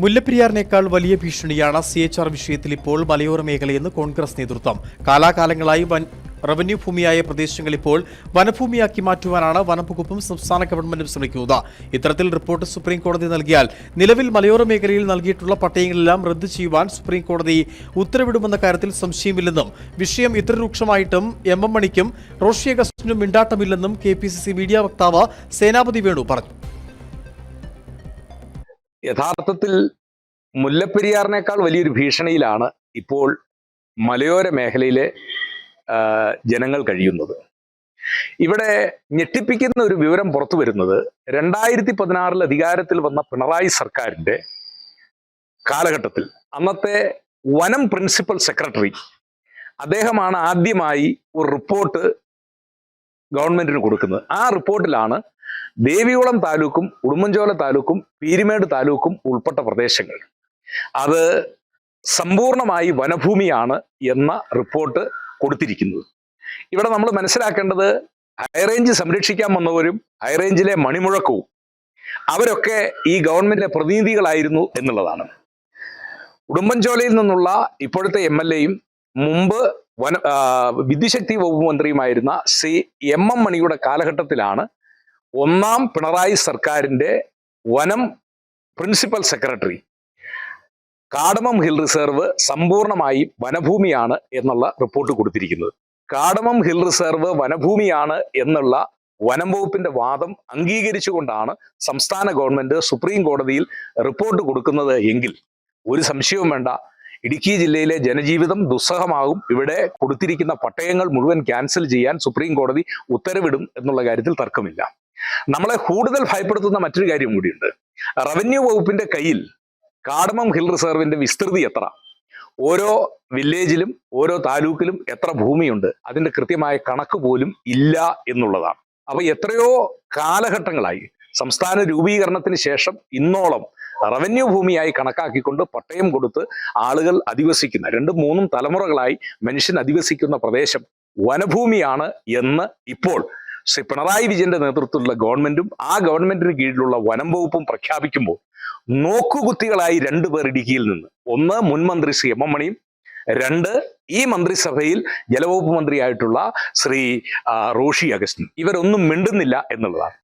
മുല്ലപ്പെരിയാറിനേക്കാൾ വലിയ ഭീഷണിയാണ് C H R വിഷയത്തിൽ ഇപ്പോൾ മലയോര മേഖലയെന്ന് കോൺഗ്രസ് നേതൃത്വം. കാലാകാലങ്ങളായി വൻ റവന്യൂ ഭൂമിയായ പ്രദേശങ്ങൾ ഇപ്പോൾ വനഭൂമിയാക്കി മാറ്റുവാനാണ് വനംവകുപ്പും സംസ്ഥാന ഗവൺമെന്റും ശ്രമിക്കുന്നത്. ഇത്തരത്തിൽ റിപ്പോർട്ട് സുപ്രീം കോടതി നൽകിയാൽ നിലവിൽ മലയോര മേഖലയിൽ നൽകിയിട്ടുള്ള പട്ടയങ്ങളെല്ലാം റദ്ദു ചെയ്യുവാൻ സുപ്രീം കോടതി ഉത്തരവിടുമെന്ന കാര്യത്തിൽ സംശയമില്ലെന്നും വിഷയം ഇത്ര രൂക്ഷമായിട്ടും എം എം മണിക്കും റോഷി അഗസ്റ്റിനും മിണ്ടാട്ടമില്ലെന്നും കെ മീഡിയ വക്താവ് സേനാപതി വേണു പറഞ്ഞു. യഥാർത്ഥത്തിൽ മുല്ലപ്പെരിയാറിനേക്കാൾ വലിയൊരു ഭീഷണിയിലാണ് ഇപ്പോൾ മലയോര മേഖലയിലെ ജനങ്ങൾ കഴിയുന്നത്. ഇവിടെ ഞെട്ടിപ്പിക്കുന്ന ഒരു വിവരം പുറത്തു വരുന്നത് രണ്ടായിരത്തി പതിനാറിൽ അധികാരത്തിൽ വന്ന പിണറായി സർക്കാരിന്റെ കാലഘട്ടത്തിൽ അന്നത്തെ വനം പ്രിൻസിപ്പൽ സെക്രട്ടറി അദ്ദേഹമാണ് ആദ്യമായി ഒരു റിപ്പോർട്ട് ഗവൺമെന്റിന് കൊടുക്കുന്നത്. ആ റിപ്പോർട്ടിലാണ് ദേവികുളം താലൂക്കും ഉടുമ്പൻചോല താലൂക്കും പീരുമേട് താലൂക്കും ഉൾപ്പെട്ട പ്രദേശങ്ങൾ. അത് സമ്പൂർണമായി വനഭൂമിയാണ് എന്ന റിപ്പോർട്ട് കൊടുത്തിരിക്കുന്നത്. ഇവിടെ നമ്മൾ മനസ്സിലാക്കേണ്ടത് ഹൈറേഞ്ച് സംരക്ഷിക്കാൻ വന്നവരും ഹൈറേഞ്ചിലെ മണിമുഴക്കവും അവരൊക്കെ ഈ ഗവൺമെന്റിലെ പ്രതിനിധികളായിരുന്നു എന്നുള്ളതാണ്. ഉടുമ്പൻചോലയിൽ നിന്നുള്ള ഇപ്പോഴത്തെ എം എൽ എയും മുമ്പ് വന വിദ്യുശക്തി വകുപ്പ് മന്ത്രിയുമായിരുന്ന സി എം എം മണിയുടെ കാലഘട്ടത്തിലാണ് ഒന്നാം പിണറായി സർക്കാരിന്റെ വനം പ്രിൻസിപ്പൽ സെക്രട്ടറി. കാടമം ഹിൽ റിസർവ് സമ്പൂർണമായി വനഭൂമിയാണ് എന്നുള്ള റിപ്പോർട്ട് കൊടുത്തിരിക്കുന്നത്. കാടമം ഹിൽ റിസർവ് വനഭൂമിയാണ് എന്നുള്ള വനം വകുപ്പിന്റെ വാദം അംഗീകരിച്ചുകൊണ്ടാണ് സംസ്ഥാന ഗവൺമെന്റ് സുപ്രീം കോടതിയിൽ റിപ്പോർട്ട് കൊടുക്കുന്നത് എങ്കിൽ ഒരു സംശയവും വേണ്ട. ഇടുക്കി ജില്ലയിലെ ജനജീവിതം ദുസ്സഹമാകും. ഇവിടെ കൊടുത്തിരിക്കുന്ന പട്ടയങ്ങൾ മുഴുവൻ ക്യാൻസൽ ചെയ്യാൻ സുപ്രീം കോടതി ഉത്തരവിടും എന്നുള്ള കാര്യത്തിൽ തർക്കമില്ല. നമ്മളെ കൂടുതൽ ഭയപ്പെടുത്തുന്ന മറ്റൊരു കാര്യം കൂടിയുണ്ട്. റവന്യൂ വകുപ്പിന്റെ കയ്യിൽ കാടമം ഹിൽ റിസർവിന്റെ വിസ്തൃതി എത്ര? ഓരോ വില്ലേജിലും ഓരോ താലൂക്കിലും എത്ര ഭൂമിയുണ്ട്? അതിന്റെ കൃത്യമായ കണക്ക് പോലും ഇല്ല എന്നുള്ളതാണ്. അപ്പൊ എത്രയോ കാലഘട്ടങ്ങളായി സംസ്ഥാന രൂപീകരണത്തിന് ശേഷം ഇന്നോളം റവന്യൂ ഭൂമിയായി കണക്കാക്കിക്കൊണ്ട് പട്ടയം കൊടുത്ത് ആളുകൾ അധിവസിക്കുന്ന രണ്ടും മൂന്നും തലമുറകളായി മനുഷ്യൻ അധിവസിക്കുന്ന പ്രദേശം വനഭൂമിയാണ് എന്ന് ഇപ്പോൾ ശ്രീ പിണറായി വിജയന്റെ നേതൃത്വത്തിലുള്ള ഗവൺമെന്റും ആ ഗവൺമെന്റിന് കീഴിലുള്ള വനം വകുപ്പും പ്രഖ്യാപിക്കുമ്പോൾ നോക്കുകുത്തികളായി രണ്ടുപേർ ഇടുക്കിയിൽ നിന്ന്. ഒന്ന് മുൻമന്ത്രി ശ്രീ എം എം മണിയും രണ്ട് ഈ മന്ത്രിസഭയിൽ ജലവകുപ്പ് മന്ത്രിയായിട്ടുള്ള ശ്രീ റോഷി അഗസ്റ്റിൻ ഇവരൊന്നും മിണ്ടുന്നില്ല എന്നുള്ളതാണ്.